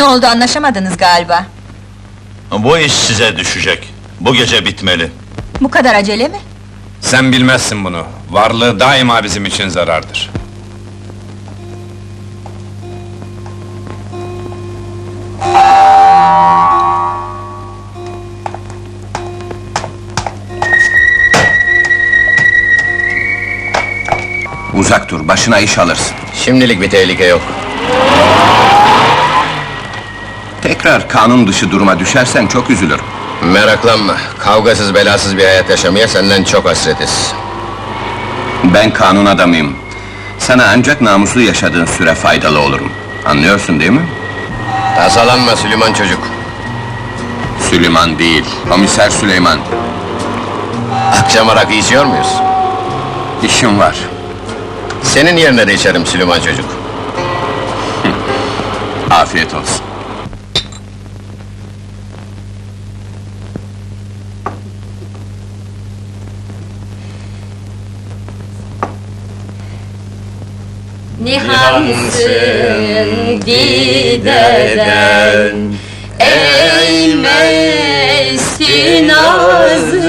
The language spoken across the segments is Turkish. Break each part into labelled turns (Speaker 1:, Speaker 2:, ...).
Speaker 1: Ne oldu anlaşamadınız galiba?
Speaker 2: Bu iş size düşecek. Bu gece bitmeli.
Speaker 1: Bu kadar acele mi?
Speaker 3: Sen bilmezsin bunu. Varlığı daima bizim için zarardır.
Speaker 4: Uzak dur, başına iş alırsın.
Speaker 5: Şimdilik bir tehlike yok.
Speaker 4: Tekrar kanun dışı duruma düşersen çok üzülürüm.
Speaker 5: Meraklanma, kavgasız belasız bir hayat yaşamaya senden çok hasretiz.
Speaker 4: Ben kanun adamıyım. Sana ancak namuslu yaşadığın süre faydalı olurum. Anlıyorsun değil mi?
Speaker 5: Tasalanma Süleyman çocuk.
Speaker 4: Süleyman değil, komiser Süleyman.
Speaker 5: Akşam rakı içiyor muyuz?
Speaker 4: İşim var.
Speaker 5: Senin yerine de içerim Süleyman çocuk.
Speaker 4: Afiyet olsun.
Speaker 1: Nihansın dideden Eğmesin ağzım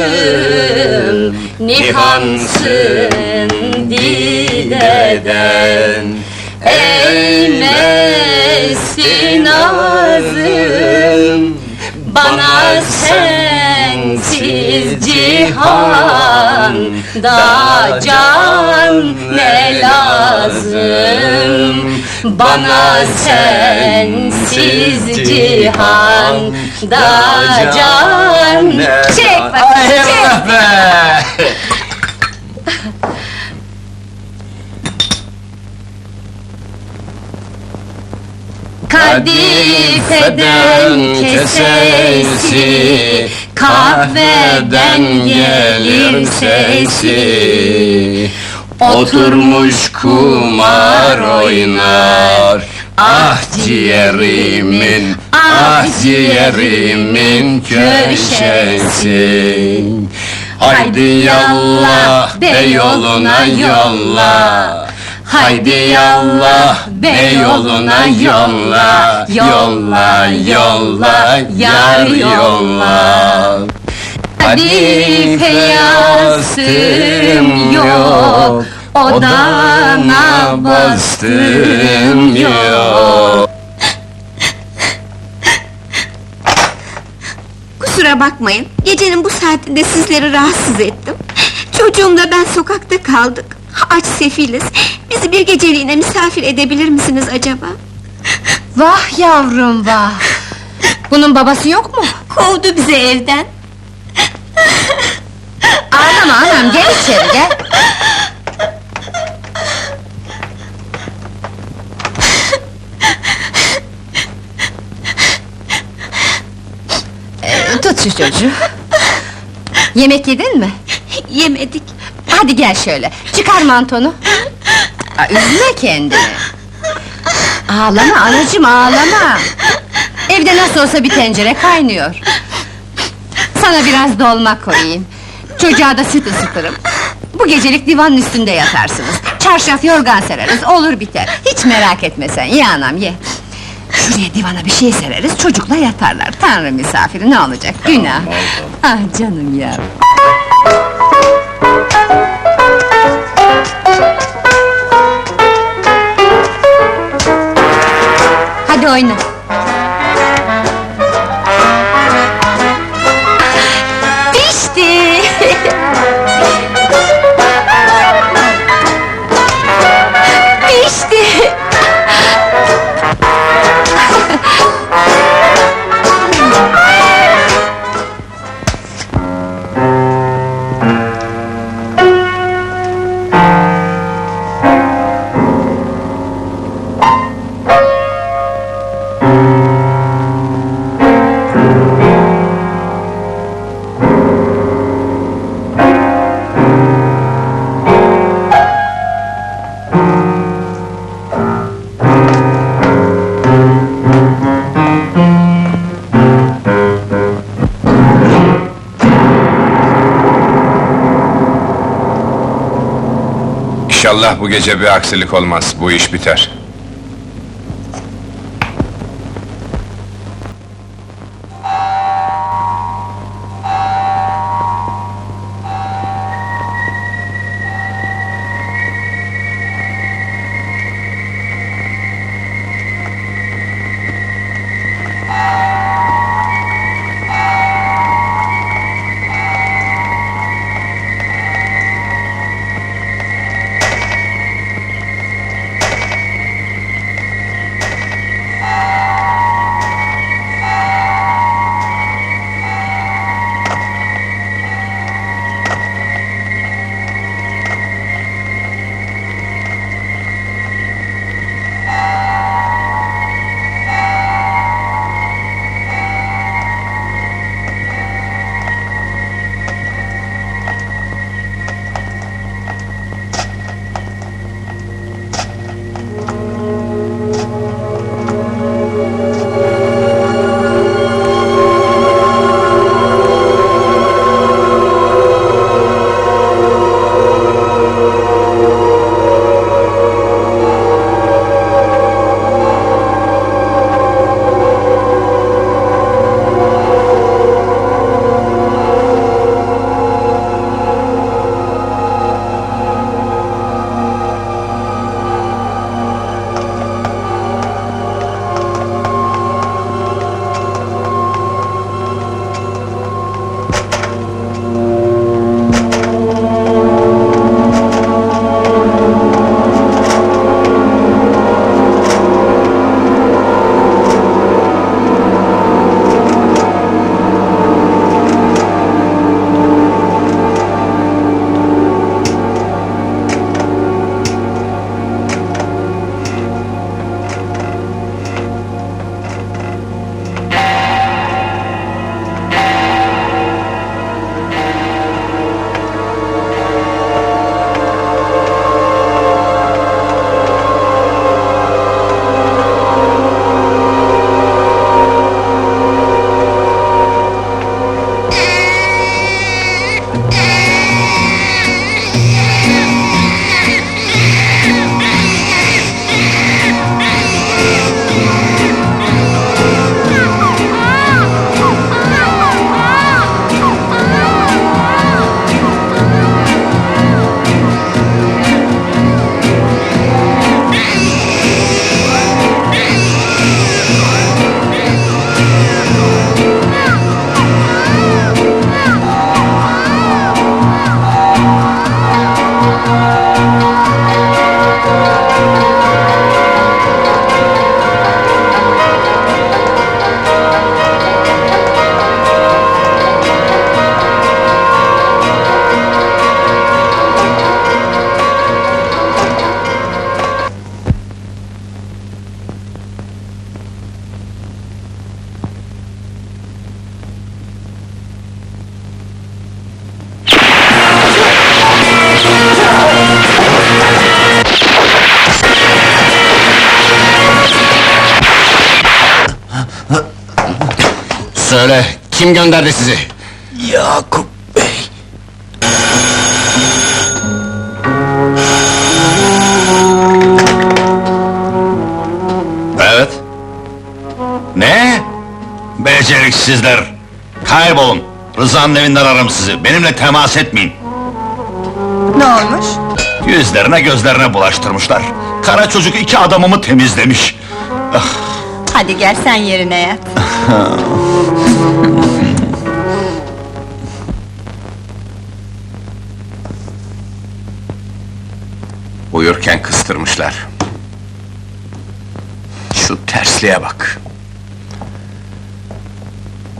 Speaker 1: Nihansın dideden Eğmesin ağzım Bana sensiz cihan da can ne lazım? Bana sensiz cihan da can Çek bakayım çek. Kadifeden kesesi Kahveden gelir sesi.
Speaker 4: Oturmuş kumar oynar. Ah ciğerimin, ah ciğerimin köşesi. Haydi yallah be yoluna yolla. Haydi yallah be yoluna yolla. Yolla yolla yar yolla
Speaker 1: Kadife yastım yok Odana bastım yok
Speaker 6: Kusura bakmayın, gecenin bu saatinde sizleri rahatsız ettim. Çocuğumla ben sokakta kaldık. Aç sefiliz. Bizi bir geceliğine misafir edebilir misiniz acaba?
Speaker 1: Vah yavrum vah Bunun babası yok mu?
Speaker 6: Kovdu bizi evden.
Speaker 1: Ağlama anam gel içeri gel Ee, Tut şu çocuğu Yemek yedin mi?
Speaker 6: Yemedik.
Speaker 1: Hadi gel şöyle, çıkar mantonu. Aa, üzme kendini. Ağlama anacığım, ağlama. Evde nasıl olsa bir tencere kaynıyor. Sana biraz dolma koyayım. Çocuğa da süt ısıtırım. Bu gecelik divanın üstünde yatarsınız. Çarşaf yorgan sereriz, olur biter. Hiç merak etme sen, ye anam ye. Şuraya divana bir şey sereriz, çocukla yatarlar. Tanrı misafiri ne olacak, günah. Ah canım ya.
Speaker 3: İnşallah bu gece bir aksilik olmaz. Bu iş biter.
Speaker 5: Söyle, kim gönderdi sizi?
Speaker 7: Yakup Bey.
Speaker 2: Evet. Ne? Beceriksizler! Kaybolun! Rıza'nın evinden ararım sizi, benimle temas etmeyin!
Speaker 8: Ne olmuş?
Speaker 2: Yüzlerine gözlerine bulaştırmışlar. Kara çocuk iki adamımı temizlemiş.
Speaker 8: Hadi gel sen yerine yat.
Speaker 4: Uyurken kıstırmışlar. Şu tersliğe bak.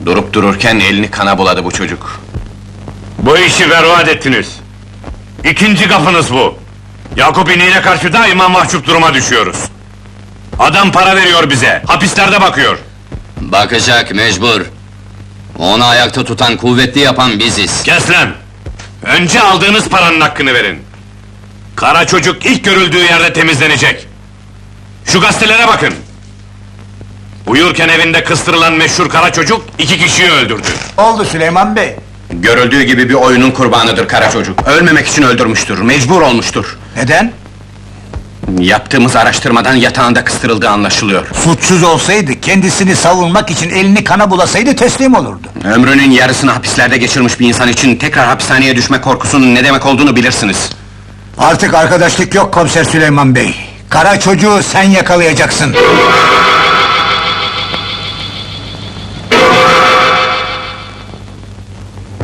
Speaker 4: Durup dururken elini kana buladı bu çocuk.
Speaker 3: Bu işi berbat ettiniz. İkinci kapınız bu. Yakup İniğine karşı daima mahcup duruma düşüyoruz. Adam para veriyor bize, hapislerde bakıyor.
Speaker 9: Bakacak mecbur. Onu ayakta tutan, kuvvetli yapan biziz.
Speaker 3: Kes lan! Önce aldığınız paranın hakkını verin. Kara çocuk ilk görüldüğü yerde temizlenecek. Şu gazetelere bakın. Uyurken evinde kıstırılan meşhur kara çocuk iki kişiyi öldürdü.
Speaker 7: Oldu Süleyman Bey.
Speaker 4: Görüldüğü gibi bir oyunun kurbanıdır kara çocuk. Ölmemek için öldürmüştür, mecbur olmuştur.
Speaker 7: Neden?
Speaker 4: Yaptığımız araştırmadan yatağında kıstırıldığı anlaşılıyor.
Speaker 7: Suçsuz olsaydı, kendisini savunmak için elini kana bulasaydı teslim olurdu.
Speaker 4: Ömrünün yarısını hapislerde geçirmiş bir insan için tekrar hapishaneye düşme korkusunun ne demek olduğunu bilirsiniz.
Speaker 7: Artık arkadaşlık yok komiser Süleyman Bey. Kara çocuğu sen yakalayacaksın.